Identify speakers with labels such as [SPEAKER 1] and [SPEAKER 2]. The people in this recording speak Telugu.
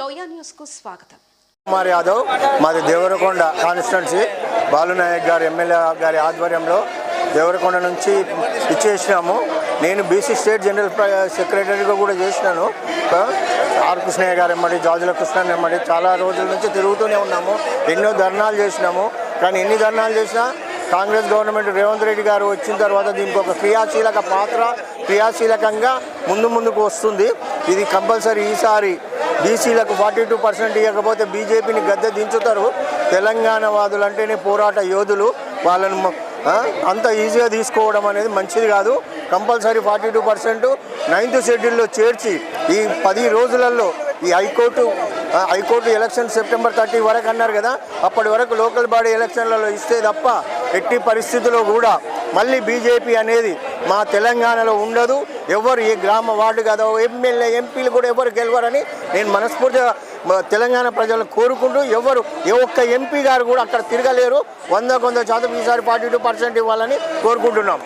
[SPEAKER 1] లోయా న్యూస్కు స్వాగతం.
[SPEAKER 2] కుమార్ యాదవ్ మాది దేవరకొండ కాన్స్టిట్యున్సీ. బాలునాయక్ గారు ఎమ్మెల్యే గారి ఆధ్వర్యంలో దేవరకొండ నుంచి ఇచ్చేసినాము. నేను బీసీ స్టేట్ జనరల్ సెక్రటరీగా కూడా చేసినాను. ఆర్ కృష్ణయ్య గారు ఎమ్మడి జాజుల కృష్ణ ఎమ్మడి చాలా రోజుల నుంచి తిరుగుతూనే ఉన్నాము. ఎన్నో ధర్నాలు చేసినాము. కానీ ఎన్ని ధర్నాలు చేసినా కాంగ్రెస్ గవర్నమెంట్ రేవంత్ రెడ్డి గారు వచ్చిన తర్వాత దీనికి ఒక క్రియాశీలక పాత్ర క్రియాశీలకంగా ముందు ముందుకు వస్తుంది. ఇది కంపల్సరీ ఈసారి బీసీలకు ఫార్టీ టూ పర్సెంట్ ఇవ్వకపోతే బీజేపీని గద్దె దించుతారు. తెలంగాణ వాదులు అంటేనే పోరాట యోధులు. వాళ్ళను అంత ఈజీగా తీసుకోవడం అనేది మంచిది కాదు. Compulsory forty two percent ninth షెడ్యూల్లో చేర్చి ఈ పది రోజులలో ఈ high court high court election September thirty వరకు అన్నారు కదా. అప్పటి వరకు లోకల్ బాడీ ఎలక్షన్లలో ఇస్తే తప్ప ఎట్టి పరిస్థితుల్లో కూడా మళ్ళీ బీజేపీ అనేది మా తెలంగాణలో ఉండదు. ఎవరు ఏ గ్రామ వార్డు కాదో ఎమ్మెల్యే ఎంపీలు కూడా ఎవరు గెలవరని నేను మనస్ఫూర్తిగా తెలంగాణ ప్రజలను కోరుకుంటూ ఎవరు ఏ ఒక్క ఎంపీ గారు కూడా అక్కడ తిరగలేరు. వంద కొంత శాతం ఈసారి ఫార్టీ టూ పర్సెంట్ ఇవ్వాలని కోరుకుంటున్నాం.